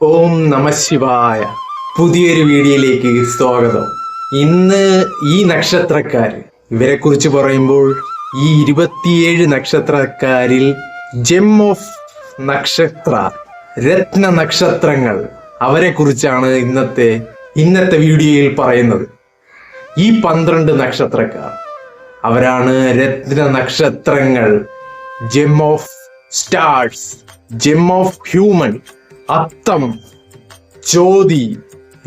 ഓം നമശിവായ പുതിയൊരു വീഡിയോയിലേക്ക് സ്വാഗതം. ഇന്ന് ഈ നക്ഷത്രക്കാർ ഇവരെ കുറിച്ച് പറയുമ്പോൾ ഈ ഇരുപത്തിയേഴ് നക്ഷത്രക്കാരിൽ ജെം ഓഫ് നക്ഷത്ര രത്ന നക്ഷത്രങ്ങൾ അവരെ കുറിച്ചാണ് ഇന്നത്തെ ഇന്നത്തെ വീഡിയോയിൽ പറയുന്നത്. ഈ പന്ത്രണ്ട് നക്ഷത്രക്കാർ അവരാണ് രത്ന നക്ഷത്രങ്ങൾ gem of stars gem of human Atham Chothi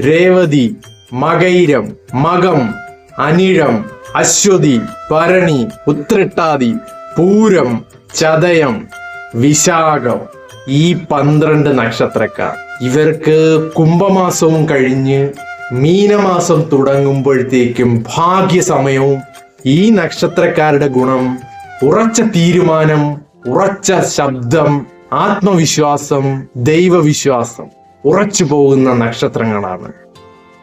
Revathi Makayiram Makam Anizham Ashwathi Bharani Uthrattathi Pooram ചതയം വിശാഖം. ഈ പന്ത്രണ്ട് നക്ഷത്രക്കാർ. ഇവർക്ക് കുംഭമാസവും കഴിഞ്ഞ് മീനമാസം തുടങ്ങുമ്പോഴത്തേക്കും ഭാഗ്യസമയവും ഈ നക്ഷത്രക്കാരുടെ ഗുണം ഉറച്ച തീരുമാനം ഉറച്ച ശബ്ദം ആത്മവിശ്വാസം ദൈവവിശ്വാസം ഉറച്ചു പോകുന്ന നക്ഷത്രങ്ങളാണ്.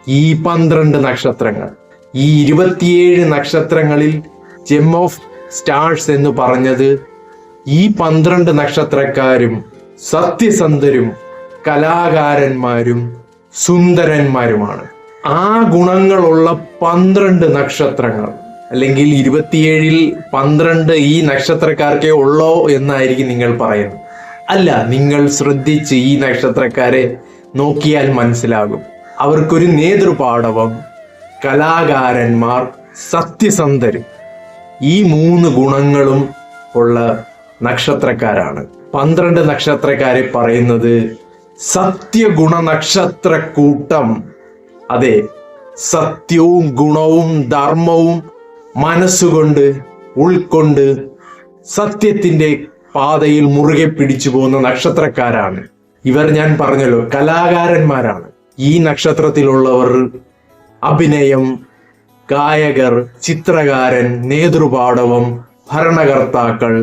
ഈ പന്ത്രണ്ട് നക്ഷത്രങ്ങൾ ഈ ഇരുപത്തിയേഴ് നക്ഷത്രങ്ങളിൽ ജെം ഓഫ് സ്റ്റാർസ് എന്ന് പറഞ്ഞത് ഈ പന്ത്രണ്ട് നക്ഷത്രക്കാരും സത്യസന്ധരും കലാകാരന്മാരും സുന്ദരന്മാരുമാണ്. ആ ഗുണങ്ങളുള്ള പന്ത്രണ്ട് നക്ഷത്രങ്ങൾ അല്ലെങ്കിൽ ഇരുപത്തിയേഴിൽ പന്ത്രണ്ട് ഈ നക്ഷത്രക്കാർക്കേ ഉള്ളോ എന്നായിരിക്കും നിങ്ങൾ പറയുന്നത്. അല്ല നിങ്ങൾ ശ്രദ്ധിച്ച് ഈ നക്ഷത്രക്കാരെ നോക്കിയാൽ മനസ്സിലാകും. അവർക്കൊരു നേതൃപാടവം കലാകാരന്മാർ സത്യസന്ധരും. ഈ മൂന്ന് ഗുണങ്ങളും ഉള്ള നക്ഷത്രക്കാരാണ്. പന്ത്രണ്ട് നക്ഷത്രക്കാരെ പറയുന്നത് സത്യഗുണ നക്ഷത്ര കൂട്ടം അതെ സത്യവും ഗുണവും ധർമ്മവും മനസ്സുകൊണ്ട് ഉൾക്കൊണ്ട് സത്യത്തിന്റെ പാതയിൽ മുറുകെ പിടിച്ചു പോകുന്ന നക്ഷത്രക്കാരാണ്. ഇവർ ഞാൻ പറഞ്ഞല്ലോ കലാകാരന്മാരാണ്. ഈ നക്ഷത്രത്തിലുള്ളവർ അഭിനയം ഗായകർ ചിത്രകാരൻ നേതൃപാടവം ഭരണകർത്താക്കൾ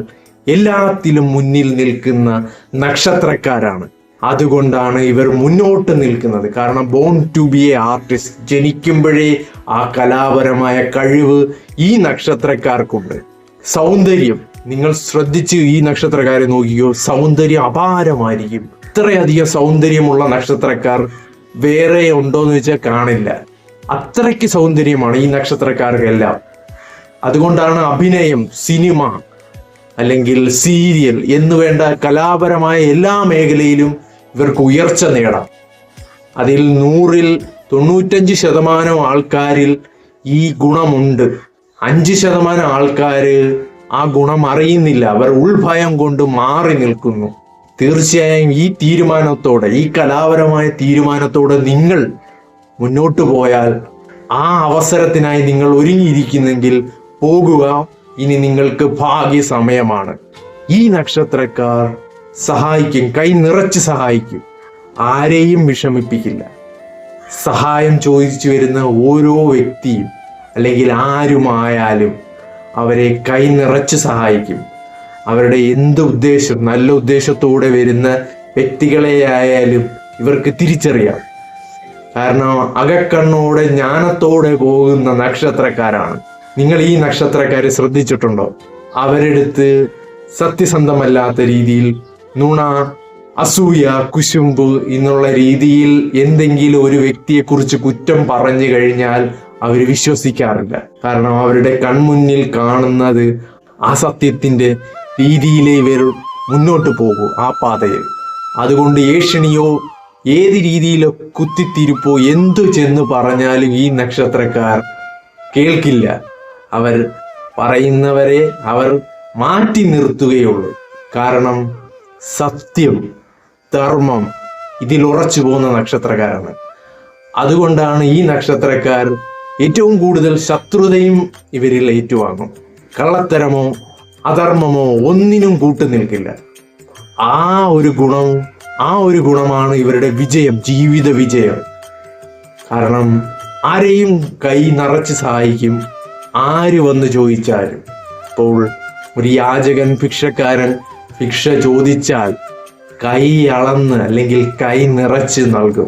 എല്ലാത്തിലും മുന്നിൽ നിൽക്കുന്ന നക്ഷത്രക്കാരാണ്. അതുകൊണ്ടാണ് ഇവർ മുന്നോട്ട് നിൽക്കുന്നത്. കാരണം born to be a artist ജനിക്കുമ്പോഴേ ആ കലാപരമായ കഴിവ് ഈ നക്ഷത്രക്കാർക്കുണ്ട്. സൗന്ദര്യം. നിങ്ങൾ ശ്രദ്ധിച്ച് ഈ നക്ഷത്രക്കാരെ നോക്കിയോ സൗന്ദര്യം അപാരമായിരിക്കും. ഇത്രയധികം സൗന്ദര്യമുള്ള നക്ഷത്രക്കാർ വേറെ ഉണ്ടോ എന്ന് വെച്ചാൽ കാണില്ല. അത്രയ്ക്ക് സൗന്ദര്യമാണ് ഈ നക്ഷത്രക്കാർക്കെല്ലാം. അതുകൊണ്ടാണ് അഭിനയം സിനിമ അല്ലെങ്കിൽ സീരിയൽ എന്ന് വേണ്ട കലാപരമായ എല്ലാ മേഖലയിലും ഇവർക്ക് ഉയർച്ച നേടാം. അതിൽ നൂറിൽ തൊണ്ണൂറ്റഞ്ച് ശതമാനം ആൾക്കാരിൽ ഈ ഗുണമുണ്ട്. അഞ്ച് ശതമാനം ആൾക്കാർ ആ ഗുണം അറിയുന്നില്ല. അവർ ഉൾഭയം കൊണ്ട് മാറി നിൽക്കുന്നു. തീർച്ചയായും ഈ തീരുമാനത്തോടെ ഈ കലാപരമായ തീരുമാനത്തോടെ നിങ്ങൾ മുന്നോട്ട് പോയാൽ ആ അവസരത്തിനായി നിങ്ങൾ ഒരുങ്ങിയിരിക്കുന്നെങ്കിൽ പോകുക ഇനി നിങ്ങൾക്ക് ഭാഗ്യ സമയമാണ് ഈ നക്ഷത്രക്കാർ സഹായിക്കും കൈ നിറച്ച് സഹായിക്കും. ആരെയും വിഷമിപ്പിക്കില്ല. സഹായം ചോദിച്ചു വരുന്ന ഓരോ വ്യക്തിയും അല്ലെങ്കിൽ ആരുമായാലും അവരെ കൈ നിറച്ച് സഹായിക്കും. അവരുടെ എന്ത് ഉദ്ദേശം നല്ല ഉദ്ദേശത്തോടെ വരുന്ന വ്യക്തികളെ ആയാലും ഇവർക്ക് തിരിച്ചറിയാം. കാരണം അകക്കണ്ണോടെ ജ്ഞാനത്തോടെ പോകുന്ന നക്ഷത്രക്കാരാണ്. നിങ്ങൾ ഈ നക്ഷത്രക്കാരെ ശ്രദ്ധിച്ചിട്ടുണ്ടോ? അവരെടുത്ത് സത്യസന്ധമല്ലാത്ത രീതിയിൽ നുണ അസൂയ കുശുമ്പ് എന്നുള്ള രീതിയിൽ എന്തെങ്കിലും ഒരു വ്യക്തിയെ കുറിച്ച് കുറ്റം പറഞ്ഞു കഴിഞ്ഞാൽ അവർ വിശ്വസിക്കാറില്ല. കാരണം അവരുടെ കൺമുന്നിൽ കാണുന്നത് ആ സത്യത്തിന്റെ രീതിയിലേ ഇവർ മുന്നോട്ട് പോകൂ ആ പാതയിൽ. അതുകൊണ്ട് ഏഷണിയോ ഏത് രീതിയിലോ കുത്തിത്തിരിപ്പോ എന്തു ചെന്ന് പറഞ്ഞാലും ഈ നക്ഷത്രക്കാർ കേൾക്കില്ല. അവർ പറയുന്നവരെ അവർ മാറ്റി നിർത്തുകയുള്ളൂ. കാരണം സത്യം ധർമ്മം ഇതിൽ ഉറച്ചു പോകുന്ന നക്ഷത്രക്കാരാണ്. അതുകൊണ്ടാണ് ഈ നക്ഷത്രക്കാർ ഏറ്റവും കൂടുതൽ ശത്രുതയും ഇവരിൽ ഏറ്റുവാങ്ങും. കള്ളത്തരമോ അധർമ്മമോ ഒന്നിനും കൂട്ടു നിൽക്കില്ല. ആ ഒരു ഗുണം ആ ഒരു ഗുണമാണ് ഇവരുടെ വിജയം ജീവിത വിജയം. കാരണം ആരെയും കൈ നിറച്ച് സഹായിക്കും ആര് വന്ന് ചോദിച്ചാലും. ഇപ്പോൾ ഒരു യാചകൻ ഭിക്ഷക്കാരൻ ഭിക്ഷ ചോദിച്ചാൽ കൈ അളന്ന് അല്ലെങ്കിൽ കൈ നിറച്ച് നൽകും.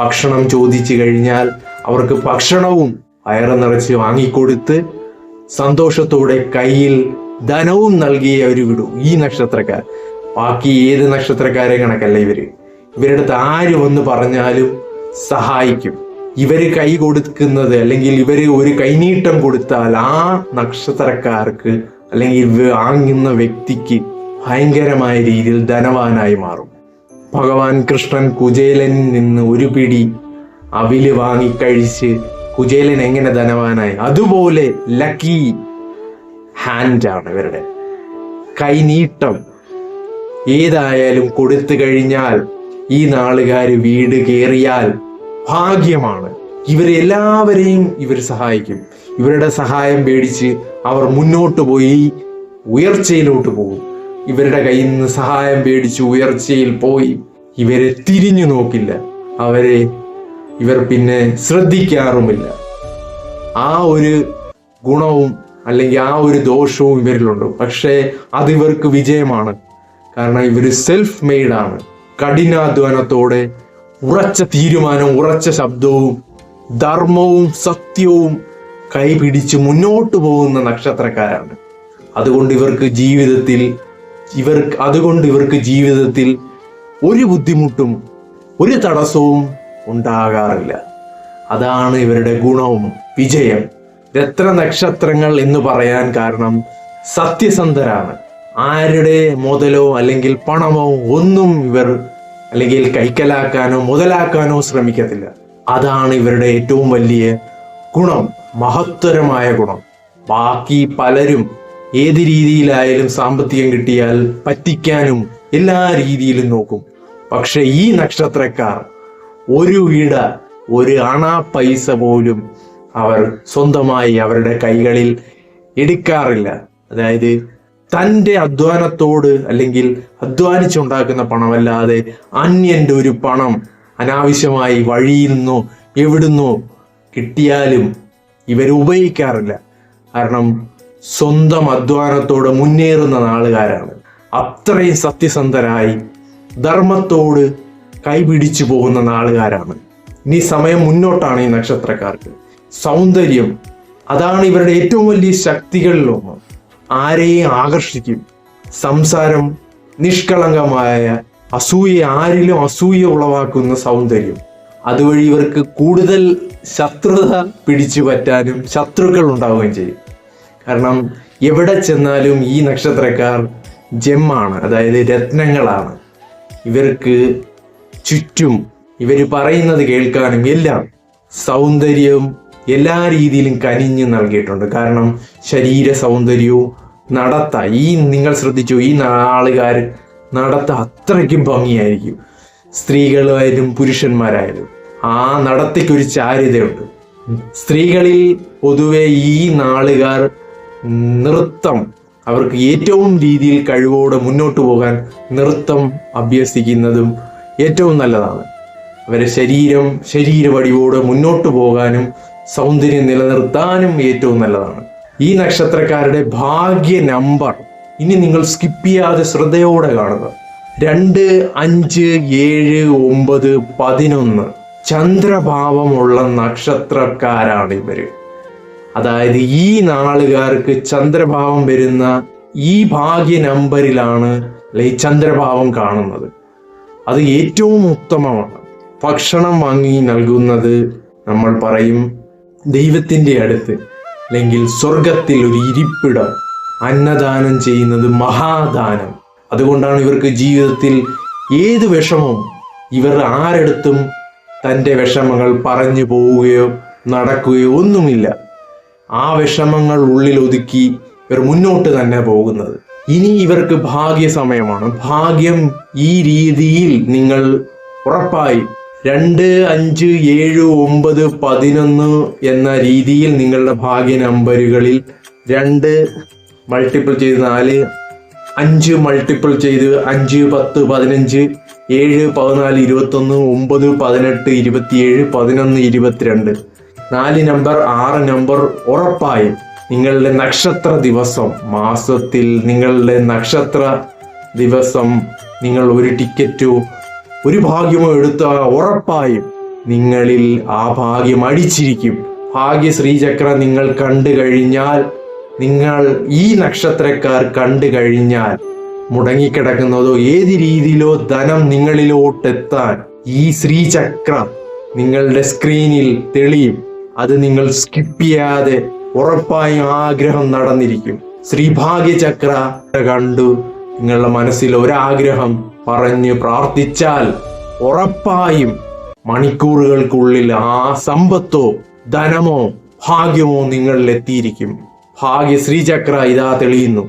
ഭക്ഷണം ചോദിച്ചു കഴിഞ്ഞാൽ അവർക്ക് ഭക്ഷണവും വയറ് നിറച്ച് വാങ്ങിക്കൊടുത്ത് സന്തോഷത്തോടെ കയ്യിൽ ധനവും നൽകി അവർ വിടും. ഈ നക്ഷത്രക്കാർ. ബാക്കി ഏത് നക്ഷത്രക്കാരെ കണക്കല്ല ഇവർ. ഇവരുടെ അടുത്ത് ആര് വന്ന് പറഞ്ഞാലും സഹായിക്കും. ഇവർ കൈ കൊടുക്കുന്നത് അല്ലെങ്കിൽ ഇവർ ഒരു കൈനീട്ടം കൊടുത്താൽ ആ നക്ഷത്രക്കാർക്ക് അല്ലെങ്കിൽ വാങ്ങുന്ന വ്യക്തിക്ക് ഭയങ്കരമായ രീതിയിൽ ധനവാനായി മാറും. ഭഗവാൻ കൃഷ്ണൻ കുചേലനിൽ നിന്ന് ഒരു പിടി അവിൽ വാങ്ങിക്കഴിച്ച് കുചേലൻ എങ്ങനെ ധനവാനായി? അതുപോലെ ലക്കി ഹാൻഡ് ആണ് ഇവരുടെ. കൈനീട്ടം ഏതായാലും കൊടുത്തു കഴിഞ്ഞാൽ ഈ നാളുകാര് വീട് കയറിയാൽ ഭാഗ്യമാണ്. ഇവരെല്ലാവരെയും ഇവർ സഹായിക്കും. ഇവരുടെ സഹായം പേടിച്ച് അവർ മുന്നോട്ട് പോയി ഉയർച്ചയിലോട്ട് പോകും. ഇവരുടെ കയ്യിൽ നിന്ന് സഹായം പേടിച്ച് ഉയർച്ചയിൽ പോയി. ഇവരെ തിരിഞ്ഞു നോക്കില്ല. അവരെ ഇവർ പിന്നെ ശ്രദ്ധിക്കാറുമില്ല. ആ ഒരു ഗുണവും അല്ലെങ്കിൽ ആ ഒരു ദോഷവും ഇവരിലുണ്ട്. പക്ഷേ അത് ഇവർക്ക് വിജയമാണ്. കാരണം ഇവർ സെൽഫ് മെയ്ഡ് ആണ്. കഠിനാധ്വാനത്തോടെ ഉറച്ച തീരുമാനവും ഉറച്ച ശബ്ദവും ധർമ്മവും സത്യവും കൈപിടിച്ച് മുന്നോട്ട് പോകുന്ന നക്ഷത്രക്കാരാണ്. അതുകൊണ്ട് ഇവർക്ക് ജീവിതത്തിൽ ഇവർ അതുകൊണ്ട് ഇവർക്ക് ജീവിതത്തിൽ ഒരു ബുദ്ധിമുട്ടും ഒരു തടസ്സവും ഉണ്ടാകാറില്ല. അതാണ് ഇവരുടെ ഗുണവും വിജയം. രത്ന നക്ഷത്രങ്ങൾ എന്ന് പറയാൻ കാരണം സത്യസന്ധരാണ്. ആരുടെ മുതലോ അല്ലെങ്കിൽ പണമോ ഒന്നും ഇവർ അല്ലെങ്കിൽ കൈക്കലാക്കാനോ മുതലാക്കാനോ ശ്രമിക്കത്തില്ല. അതാണ് ഇവരുടെ ഏറ്റവും വലിയ ഗുണം മഹത്തരമായ ഗുണം. ബാക്കി പലരും ഏത് രീതിയിലായാലും സാമ്പത്തികം കിട്ടിയാൽ പറ്റിക്കാനും എല്ലാ രീതിയിലും നോക്കും. പക്ഷെ ഈ നക്ഷത്രക്കാർ ഒരു ഇട ഒരു അണ പൈസ പോലും അവർ സ്വന്തമായി അവരുടെ കൈകളിൽ എടുക്കാറില്ല. അതായത് തന്റെ അധ്വാനത്തോട് അല്ലെങ്കിൽ അധ്വാനിച്ചുണ്ടാക്കുന്ന പണമല്ലാതെ അന്യന്റെ ഒരു പണം അനാവശ്യമായി വഴിയിൽ നിന്നോ എവിടുന്നോ കിട്ടിയാലും ഇവർ ഉപയോഗിക്കാറില്ല. കാരണം സ്വന്തം അധ്വാനത്തോടെ മുന്നേറുന്ന നാളുകാരാണ്. അത്രയും സത്യസന്ധരായി ധർമ്മത്തോട് കൈപിടിച്ചു പോകുന്ന നാളുകാരാണ്. ഇനി സമയം മുന്നോട്ടാണ് ഈ നക്ഷത്രക്കാർക്ക്. സൗന്ദര്യം അതാണ് ഇവരുടെ ഏറ്റവും വലിയ ശക്തികളിലൊന്ന് ആരെയും ആകർഷിക്കും. സംസാരം നിഷ്കളങ്കമായ അസൂയ ആരിലും അസൂയ ഉളവാക്കുന്ന സൗന്ദര്യം. അതുവഴി ഇവർക്ക് കൂടുതൽ ശത്രുത പിടിച്ചു പറ്റാനും ശത്രുക്കൾ ഉണ്ടാവുകയും ചെയ്യും. കാരണം എവിടെ ചെന്നാലും ഈ നക്ഷത്രക്കാർ ജെമ്മാണ് അതായത് രത്നങ്ങളാണ്. ഇവർക്ക് ചുറ്റും ഇവർ പറയുന്നത് കേൾക്കാനും എല്ലാം സൗന്ദര്യം എല്ലാ രീതിയിലും കനിഞ്ഞ് നൽകിയിട്ടുണ്ട്. കാരണം ശരീര സൗന്ദര്യവും നടത്ത ഈ നിങ്ങൾ ശ്രദ്ധിച്ചു ഈ ആളുകാർ നടത്ത അത്രയ്ക്കും ഭംഗിയായിരിക്കും. സ്ത്രീകളായാലും പുരുഷന്മാരായാലും ആ നടത്തിക്കൊരു ചാരുതയുണ്ട്. സ്ത്രീകളിൽ പൊതുവെ ഈ നാളുകാർ നൃത്തം അവർക്ക് ഏറ്റവും രീതിയിൽ കഴിവോടെ മുന്നോട്ട് പോകാൻ നൃത്തം അഭ്യസിക്കുന്നതും ഏറ്റവും നല്ലതാണ്. അവരെ ശരീരം ശരീരവടിവോടെ മുന്നോട്ട് പോകാനും സൗന്ദര്യം നിലനിർത്താനും ഏറ്റവും നല്ലതാണ്. ഈ നക്ഷത്രക്കാരുടെ ഭാഗ്യ നമ്പർ ഇനി നിങ്ങൾ സ്കിപ്പ് ചെയ്യാതെ ശ്രദ്ധയോടെ കാണുക. രണ്ട് അഞ്ച് ഏഴ് ഒമ്പത് പതിനൊന്ന് ചന്ദ്രഭാവമുള്ള നക്ഷത്രക്കാരാണ് ഇവർ. അതായത് ഈ നാളുകാർക്ക് ചന്ദ്രഭാവം വരുന്ന ഈ ഭാഗ്യ നമ്പറിലാണ് ഈ ചന്ദ്രഭാവം കാണുന്നത്. അത് ഏറ്റവും ഉത്തമമാണ്. ഭക്ഷണം വാങ്ങി നൽകുന്നത് നമ്മൾ പറയും ദൈവത്തിന്റെ അടുത്ത്. അല്ലെങ്കിൽ സ്വർഗത്തിൽ ഒരു ഇരിപ്പിടം. അന്നദാനം ചെയ്യുന്നത് മഹാദാനം. അതുകൊണ്ടാണ് ഇവർക്ക് ജീവിതത്തിൽ ഏത് വിഷമവും ഇവർ ആരെടുത്തും തന്റെ വിഷമങ്ങൾ പറഞ്ഞു പോവുകയോ നടക്കുകയോ ഒന്നുമില്ല. ആ വിഷമങ്ങൾ ഉള്ളിൽ ഒതുക്കി ഇവർ മുന്നോട്ട് തന്നെ പോകുന്നത്. ഇനി ഇവർക്ക് ഭാഗ്യ സമയമാണ് ഭാഗ്യം ഈ രീതിയിൽ നിങ്ങൾ ഉറപ്പായി രണ്ട് അഞ്ച് ഏഴ് ഒമ്പത് പതിനൊന്ന് എന്ന രീതിയിൽ നിങ്ങളുടെ ഭാഗ്യ നമ്പറുകളിൽ രണ്ട് മൾട്ടിപ്പിൾ ചെയ്ത് നാല് അഞ്ച് മൾട്ടിപ്പിൾ ചെയ്ത് അഞ്ച് പത്ത് പതിനഞ്ച് ഏഴ് പതിനാല് ഇരുപത്തൊന്ന് ഒമ്പത് പതിനെട്ട് ഇരുപത്തിയേഴ് പതിനൊന്ന് ഇരുപത്തിരണ്ട്. നാല് നമ്പർ ആറ് നമ്പർ ഉറപ്പായും നിങ്ങളുടെ നക്ഷത്ര ദിവസം മാസത്തിൽ നിങ്ങളുടെ നക്ഷത്ര ദിവസം നിങ്ങൾ ഒരു ടിക്കറ്റോ ഒരു ഭാഗ്യമോ എടുത്ത ഉറപ്പായും നിങ്ങളിൽ ആ ഭാഗ്യം അടിച്ചിരിക്കും. ഭാഗ്യ ശ്രീചക്ര നിങ്ങൾ കണ്ടു കഴിഞ്ഞാൽ നിങ്ങൾ ഈ നക്ഷത്രക്കാർ കണ്ടു കഴിഞ്ഞാൽ മുടങ്ങിക്കിടക്കുന്നതോ ഏത് രീതിയിലോ ധനം നിങ്ങളിലോട്ടെത്താൻ ഈ ശ്രീചക്രം നിങ്ങളുടെ സ്ക്രീനിൽ തെളിയും. അത് നിങ്ങൾ സ്കിപ്പ് ചെയ്യാതെ ഉറപ്പായും ആഗ്രഹം നടന്നിരിക്കും. ശ്രീഭാഗ്യചക്ര കണ്ടു. നിങ്ങളുടെ മനസ്സിൽ ഒരാഗ്രഹം പറഞ്ഞ് പ്രാർത്ഥിച്ചാൽ ഉറപ്പായും മണിക്കൂറുകൾക്കുള്ളിൽ ആ സമ്പത്തോ ധനമോ ഭാഗ്യമോ നിങ്ങളിൽ എത്തിയിരിക്കും. ഭാഗ്യ ശ്രീചക്ര ഇതാ തെളിയുന്നു.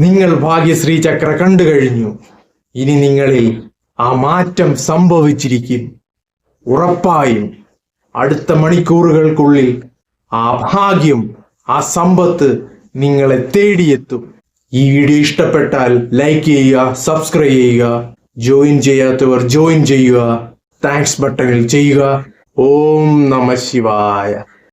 നിങ്ങൾ ഭാഗ്യശ്രീ ചക്ര കണ്ടു കഴിഞ്ഞു. ഇനി നിങ്ങളിൽ ആ മാറ്റം സംഭവിച്ചിരിക്കും. ഉറപ്പായും അടുത്ത മണിക്കൂറുകൾക്കുള്ളിൽ ആ ഭാഗ്യം ആ സമ്പത്ത് നിങ്ങളെ തേടിയെത്തും. ഈ വീഡിയോ ഇഷ്ടപ്പെട്ടാൽ ലൈക്ക് ചെയ്യുക സബ്സ്ക്രൈബ് ചെയ്യുക ജോയിൻ ചെയ്യാത്തവർ ജോയിൻ ചെയ്യുക താങ്ക്സ് ബട്ടണിൽ ചെയ്യുക. ഓം നമ ശിവായ.